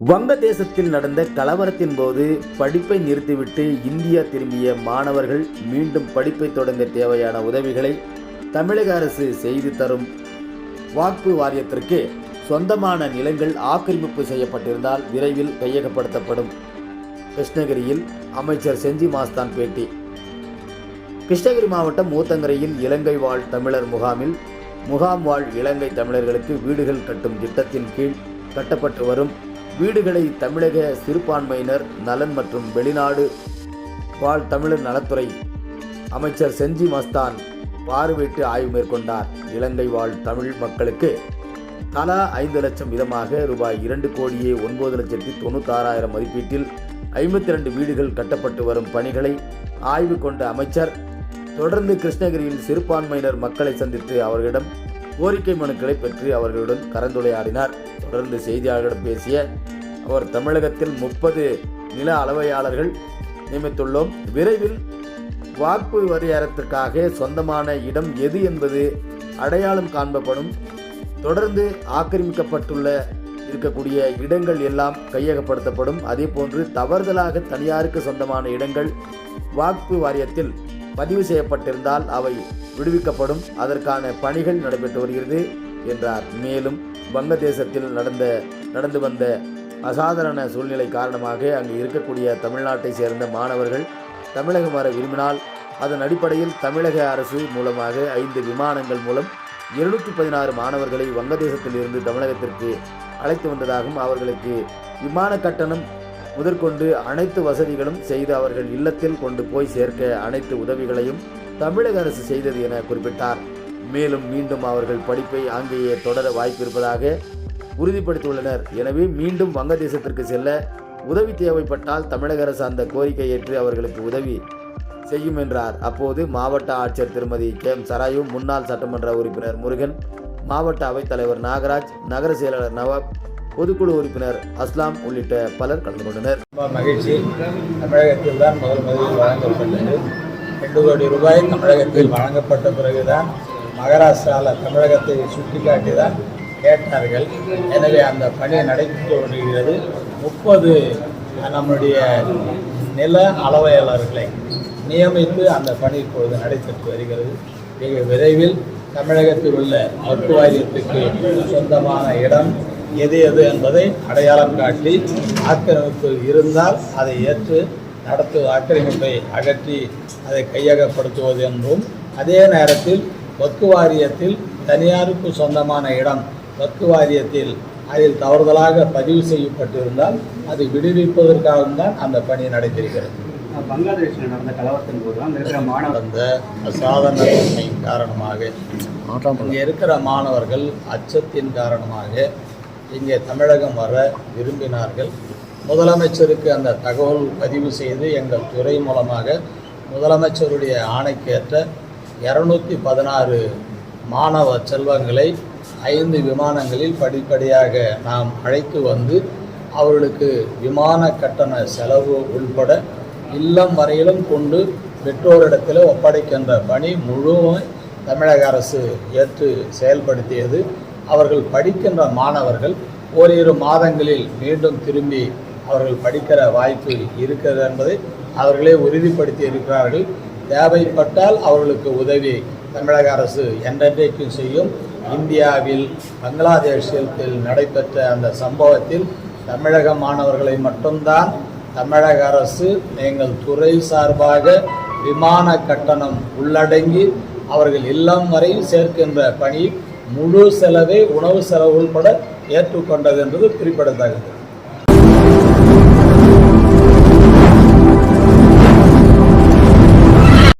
வங்கதேசத்தில் நடந்த கலவரத்தின் போது படிப்பை நிறுத்திவிட்டு இந்தியா திரும்பிய மாணவர்கள் மீண்டும் படிப்பை தொடங்க தேவையான உதவிகளை தமிழக அரசு செய்து தரும் வாக்கு வாரியத்திற்கு சொந்தமான நிலங்கள் ஆக்கிரமிப்பு செய்யப்பட்டிருந்தால் விரைவில் கையகப்படுத்தப்படும். கிருஷ்ணகிரியில் அமைச்சர் செஞ்சி மாஸ்தான் பேட்டி கிருஷ்ணகிரி மாவட்டம் மூத்தங்கரையில் இலங்கை வாழ் தமிழர் முகாமில் முகாம் வாழ் இலங்கை தமிழர்களுக்கு வீடுகள் கட்டும் திட்டத்தின் கீழ் கட்டப்பட்டு வரும் வீடுகளை தமிழக சிறுபான்மையினர் நலன் மற்றும் வெளிநாடு வாழ் தமிழர் நலத்துறை அமைச்சர் செஞ்சி மஸ்தான் பார்வையிட்டு ஆய்வு மேற்கொண்டார். இலங்கை வாழ் தமிழ் மக்களுக்கு தலா ஐந்து லட்சம் வீதமாக ரூபாய் இரண்டு கோடியே ஒன்பது லட்சத்தி தொண்ணூத்தாறாயிரம் மதிப்பீட்டில் ஐம்பத்தி ரெண்டு வீடுகள் கட்டப்பட்டு வரும் பணிகளை ஆய்வு கொண்ட அமைச்சர் தொடர்ந்து கிருஷ்ணகிரியில் சிறுபான்மையினர் மக்களை சந்தித்து அவர்களிடம் கோரிக்கை மனுக்களை பெற்று அவர்களுடன் கலந்துரையாடினார். தொடர்ந்து செய்தியாளர்களிடம் பேசிய அவர் தமிழகத்தில் முப்பது நில அளவையாளர்கள் நியமித்துள்ளோம். விரைவில் வாக்கு வரையறத்துக்காக சொந்தமான இடம் எது என்பது அடையாளம் காண்பப்படும். தொடர்ந்து ஆக்கிரமிக்கப்பட்டுள்ள இருக்கக்கூடிய இடங்கள் எல்லாம் கையகப்படுத்தப்படும். அதே போன்று தவறுதலாக தனியாருக்கு சொந்தமான இடங்கள் வாக்கு வாரியத்தில் பதிவு செய்யப்பட்டிருந்தால் அவை விடுவிக்கப்படும். அதற்கான பணிகள் நடைபெற்று வருகிறது என்றார். மேலும் வங்கதேசத்தில் நடந்த நடந்து வந்த அசாதாரண சூழ்நிலை காரணமாக அங்கு இருக்கக்கூடிய தமிழ்நாட்டை சேர்ந்த மாணவர்கள் தமிழகம் வர விரும்பினால் அதன் அடிப்படையில் தமிழக அரசு மூலமாக ஐந்து விமானங்கள் மூலம் இருநூற்றி பதினாறு மாணவர்களை வங்கதேசத்தில் இருந்து தமிழகத்திற்கு அழைத்து வந்ததாகவும் அவர்களுக்கு விமான கட்டணம் முதற்கொண்டு அனைத்து வசதிகளும் செய்து அவர்கள் இல்லத்தில் கொண்டு போய் சேர்க்க அனைத்து உதவிகளையும் தமிழக அரசு செய்தது என குறிப்பிட்டார். மேலும் மீண்டும் அவர்கள் படிப்பை அங்கேயே தொடர வாய்ப்பு இருப்பதாக உறுதிப்படுத்தியுள்ளனர். எனவே மீண்டும் வங்கதேசத்திற்கு செல்ல உதவி தேவைப்பட்டால் தமிழக அரசு அந்த கோரிக்கை ஏற்று அவர்களுக்கு உதவி செய்யும் என்றார் அப்போது மாவட்ட ஆட்சியர் திருமதி கே எம் சராயு முன்னாள் சட்டமன்ற உறுப்பினர் முருகன் மாவட்ட அவைத்தலைவர் நாகராஜ் நகர செயலாளர் நவாப் பொதுக்குழு உறுப்பினர் அஸ்லாம் உள்ளிட்ட பலர் கலந்து கொண்டனர். மகிழ்ச்சி. தமிழகத்தில் தான் முதல் முதலில் வழங்கப்பட்டது. ரெண்டு கோடி ரூபாய் தமிழகத்தில் வழங்கப்பட்ட பிறகுதான் மகாராஷ்டிராவில் தமிழகத்தை சுட்டிக்காட்டி தான் கேட்டார்கள். எனவே அந்த பணி நடைபெற்று வருகிறது முப்பது நம்முடைய நில அளவையாளர்களை நியமித்து அந்த பணி இப்பொழுது நடைபெற்று வருகிறது. மிக விரைவில் தமிழகத்தில் உள்ள மருத்துவாரியத்துக்கு சொந்தமான இடம் எது எது என்பதை அடையாளம் காட்டி ஆக்கிரமிப்பு இருந்தால் அதை ஏற்று நடத்து ஆக்கிரமிப்பை அகற்றி அதை கையகப்படுத்துவது என்றும் அதே நேரத்தில் வக்கு வாரியத்தில் தனியாருக்கு சொந்தமான இடம் வக்கு வாரியத்தில் அதில் தவறுதலாக பதிவு செய்யப்பட்டிருந்தால் அதை விடுவிப்பதற்காகவும் தான் அந்த பணி நடைபெறுகிறது. பங்களாதேஷில் நடந்த கலவரத்தின் போது அங்கே இருக்கிற மாணவர் அசாதாரண காரணமாக இங்கே இருக்கிற மாணவர்கள் அச்சத்தின் காரணமாக இங்கே தமிழகம் வர விரும்பினார்கள். முதலமைச்சருக்கு அந்த தகவல் பதிவு செய்து எங்கள் துறை மூலமாக முதலமைச்சருடைய ஆணைக்கேற்ற இரநூத்தி பதினாறு மாணவ செல்வங்களை ஐந்து விமானங்களில் படிப்படியாக நாம் அழைத்து வந்து அவர்களுக்கு விமான கட்டண செலவு உள்பட இல்லம் வரையிலும் கொண்டு பெற்றோரிடத்தில் ஒப்படைக்கின்ற பணி முழுவதும் தமிழக அரசு ஏற்று செயல்படுத்தியது. அவர்கள் படிக்கின்ற மாணவர்கள் ஓரிரு மாதங்களில் மீண்டும் திரும்பி அவர்கள் படிக்கிற வாய்ப்பு இருக்கிறது என்பதை அவர்களே உறுதிப்படுத்தி இருக்கிறார்கள் தேவைப்பட்டால் அவர்களுக்கு உதவி தமிழக அரசு என்றென்றைக்கும் செய்யும். இந்தியாவில் பங்களாதேஷத்தில் நடைபெற்ற அந்த சம்பவத்தில் தமிழக மாணவர்களை மட்டும்தான் தமிழக அரசு நீங்கள் துறை சார்பாக விமான கட்டணம் உள்ளடங்கி அவர்கள் இல்லம் வரையும் சேர்க்கின்ற பணி முழு செலவை உணவு செலவு உள்பட ஏற்றுக்கொண்டது என்பது குறிப்பிடத்தக்கது.